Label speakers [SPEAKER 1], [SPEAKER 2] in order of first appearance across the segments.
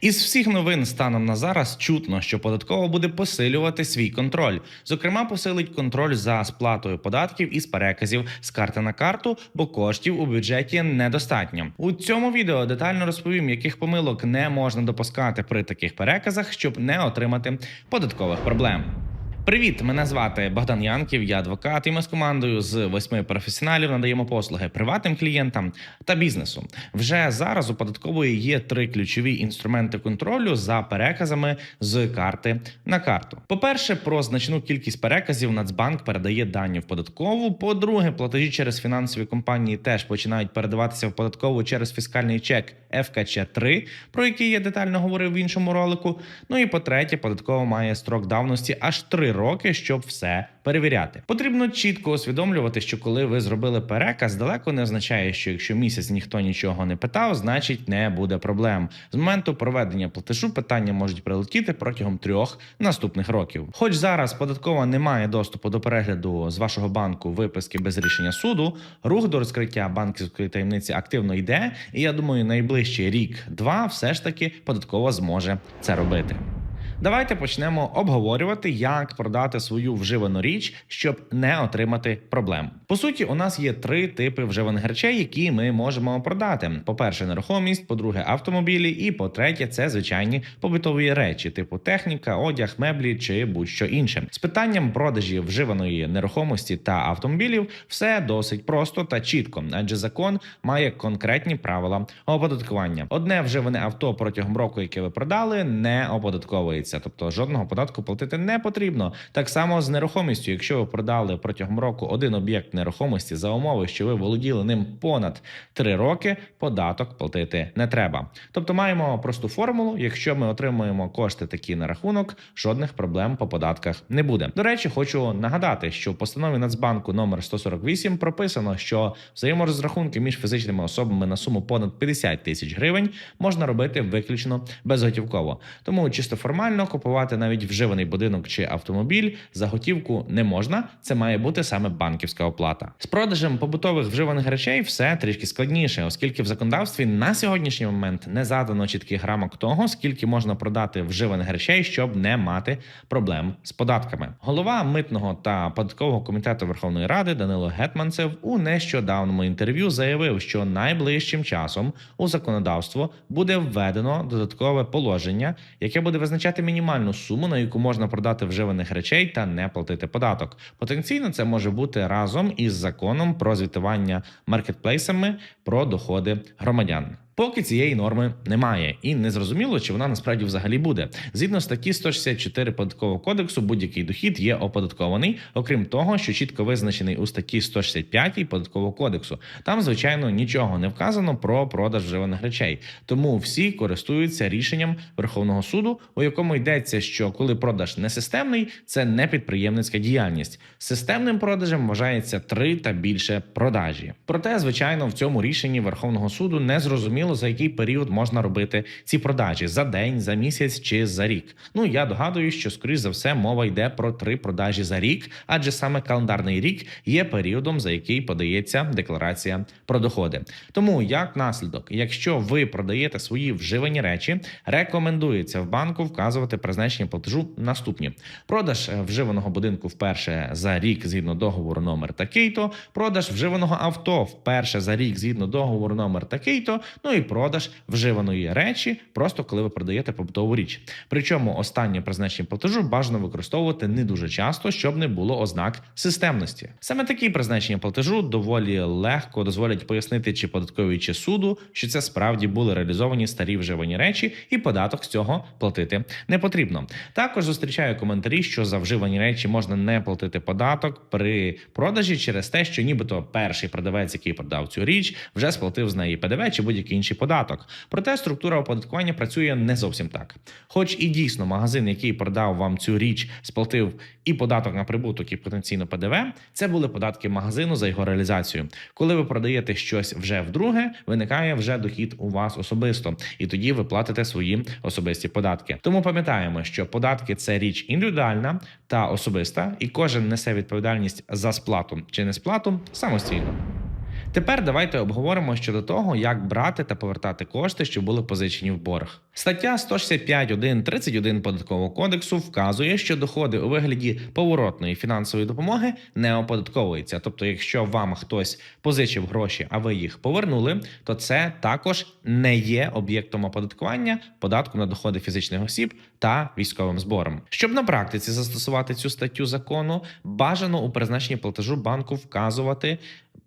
[SPEAKER 1] Із всіх новин станом на зараз чутно, що податково буде посилювати свій контроль. Зокрема, посилить контроль за сплатою податків із переказів з карти на карту, бо коштів у бюджеті недостатньо. У цьому відео детально розповім, яких помилок не можна допускати при таких переказах, щоб не отримати податкових проблем. Привіт, мене звати Богдан Янків, я адвокат, і ми з командою з восьми професіоналів надаємо послуги приватним клієнтам та бізнесу. Вже зараз у податкової є три ключові інструменти контролю за переказами з карти на карту. По-перше, про значну кількість переказів Нацбанк передає дані в податкову. По-друге, платежі через фінансові компанії теж починають передаватися в податкову через фіскальний чек ФКЧ 3 про який я детально говорив в іншому ролику. Ну і по-третє, податкова має строк давності аж 3 роки, щоб все перевіряти. Потрібно чітко усвідомлювати, що коли ви зробили переказ, далеко не означає, що якщо місяць ніхто нічого не питав, значить не буде проблем. З моменту проведення платежу питання можуть прилетіти протягом трьох наступних років. Хоч зараз податкова не має доступу до перегляду з вашого банку виписки без рішення суду, рух до розкриття банківської таємниці активно йде, і я думаю, найближчий рік-два все ж таки податкова зможе це робити. Давайте почнемо обговорювати, як продати свою вживану річ, щоб не отримати проблем. По суті, у нас є три типи вживаних речей, які ми можемо продати: по-перше, нерухомість, по-друге, автомобілі, і по-третє, це звичайні побутові речі, типу техніка, одяг, меблі чи будь-що інше. З питанням продажі вживаної нерухомості та автомобілів все досить просто та чітко, адже закон має конкретні правила оподаткування. Одне вживане авто протягом року, яке ви продали, не оподатковується, тобто жодного податку платити не потрібно. Так само з нерухомістю, якщо ви продали протягом року один об'єкт нерухомості за умови, що ви володіли ним понад 3 роки, податок платити не треба. Тобто маємо просту формулу. Якщо ми отримуємо кошти такі на рахунок, жодних проблем по податках не буде. До речі, хочу нагадати, що в постанові Нацбанку номер 148 прописано, що взаєморозрахунки між фізичними особами на суму понад 50 тисяч гривень можна робити виключно безготівково. Тому чисто формально купувати навіть вживаний будинок чи автомобіль за готівку не можна. Це має бути саме банківська оплата. З продажем побутових вживаних речей все трішки складніше, оскільки в законодавстві на сьогоднішній момент не задано чітких рамок того, скільки можна продати вживаних речей, щоб не мати проблем з податками. Голова митного та податкового комітету Верховної Ради Данило Гетманцев у нещодавному інтерв'ю заявив, що найближчим часом у законодавство буде введено додаткове положення, яке буде визначати мінімальну суму, на яку можна продати вживаних речей та не платити податок. Потенційно це може бути разом із законом про звітування маркетплейсами про доходи громадян. Поки цієї норми немає, і не зрозуміло, чи вона насправді взагалі буде. Згідно статті 164 податкового кодексу, будь-який дохід є оподаткований, окрім того, що чітко визначений у статті 165 податкового кодексу. Там, звичайно, нічого не вказано про продаж вживаних речей. Тому всі користуються рішенням Верховного суду, у якому йдеться, що коли продаж несистемний, це не підприємницька діяльність. Системним продажем вважається три та більше продажі. Проте, звичайно, в цьому рішенні Верховного суду не зрозуміло за який період можна робити ці продажі за день, за місяць чи за рік. Ну я догадую, що скоріш за все мова йде про три продажі за рік, адже саме календарний рік є періодом, за який подається декларація про доходи. Тому як наслідок, якщо ви продаєте свої вживані речі, рекомендується в банку вказувати призначення платежу наступні: продаж е, вживаного будинку вперше за рік згідно договору номер такий-то, продаж вживаного авто вперше за рік згідно договору номер такий-то. Ну і продаж вживаної речі, просто коли ви продаєте побутову річ. Причому останнє призначення платежу бажано використовувати не дуже часто, щоб не було ознак системності. Саме такі призначення платежу доволі легко дозволять пояснити чи податковій чи суду, що це справді були реалізовані старі вживані речі, і податок з цього платити не потрібно. Також зустрічаю коментарі, що за вживані речі можна не платити податок при продажі через те, що нібито перший продавець, який продав цю річ, вже сплатив з неї ПДВ чи будь-який інший податок. Проте структура оподаткування працює не зовсім так. Хоч і дійсно магазин, який продав вам цю річ, сплатив і податок на прибуток, і потенційно ПДВ, це були податки магазину за його реалізацію. Коли ви продаєте щось вже вдруге, виникає вже дохід у вас особисто, і тоді ви платите свої особисті податки. Тому пам'ятаємо, що податки це річ індивідуальна та особиста, і кожен несе відповідальність за сплату чи не сплату самостійно. Тепер давайте обговоримо щодо того, як брати та повертати кошти, що були позичені в борг. Стаття 165.1.31 податкового кодексу вказує, що доходи у вигляді поворотної фінансової допомоги не оподатковуються. Тобто, якщо вам хтось позичив гроші, а ви їх повернули, то це також не є об'єктом оподаткування податку на доходи фізичних осіб та військовим збором. Щоб на практиці застосувати цю статтю закону, бажано у призначенні платежу банку вказувати.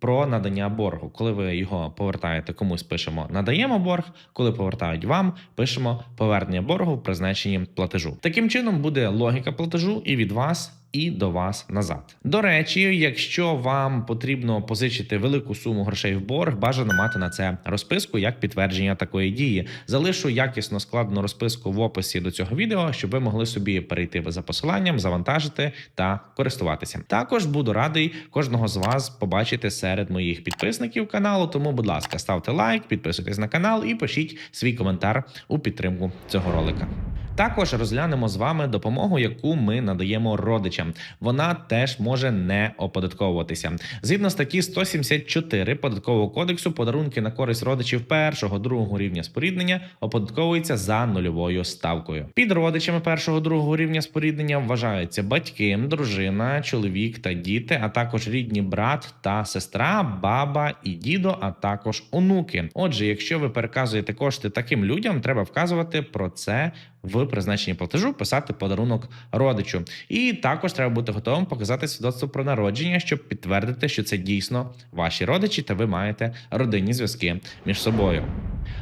[SPEAKER 1] Про надання боргу, коли ви його повертаєте комусь, пишемо надаємо борг. Коли повертають вам, пишемо повернення боргу в призначенні платежу. Таким чином буде логіка платежу і від вас. І до вас назад. До речі, якщо вам потрібно позичити велику суму грошей в борг, бажано мати на це розписку як підтвердження такої дії. Залишу якісно складену розписку в описі до цього відео, щоб ви могли собі перейти за посиланням, завантажити та користуватися. Також буду радий кожного з вас побачити серед моїх підписників каналу. Тому, будь ласка, ставте лайк, підписуйтесь на канал і пишіть свій коментар у підтримку цього ролика. Також розглянемо з вами допомогу, яку ми надаємо родичам. Вона теж може не оподатковуватися. Згідно статті 174 податкового кодексу, подарунки на користь родичів першого другого рівня споріднення оподатковуються за нульовою ставкою. Під родичами першого другого рівня споріднення вважаються батьки, дружина, чоловік та діти, а також рідні брат та сестра, баба і дідо, а також онуки. Отже, якщо ви переказуєте кошти таким людям, треба вказувати про це в призначенні платежу, писати подарунок родичу. І також треба бути готовим показати свідоцтво про народження, щоб підтвердити, що це дійсно ваші родичі, та ви маєте родинні зв'язки між собою.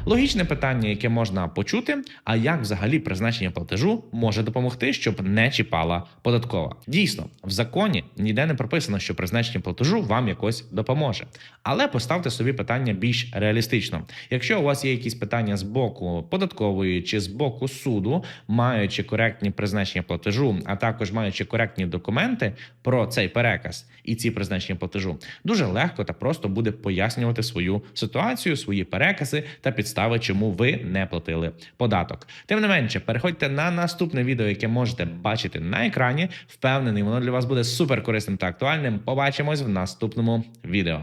[SPEAKER 1] Логічне питання, яке можна почути: а як взагалі призначення платежу може допомогти, щоб не чіпала податкова? Дійсно, в законі ніде не прописано, що призначення платежу вам якось допоможе. Але поставте собі питання більш реалістично. Якщо у вас є якісь питання з боку податкової чи з боку суду, маючи коректні призначення платежу, а також маючи коректні документи про цей переказ і ці призначення платежу, дуже легко та просто буде пояснювати свою ситуацію, свої перекази та підстави, чому ви не платили податок. Тим не менше, переходьте на наступне відео, яке можете бачити на екрані. Впевнений, воно для вас буде супер корисним та актуальним. Побачимось в наступному відео.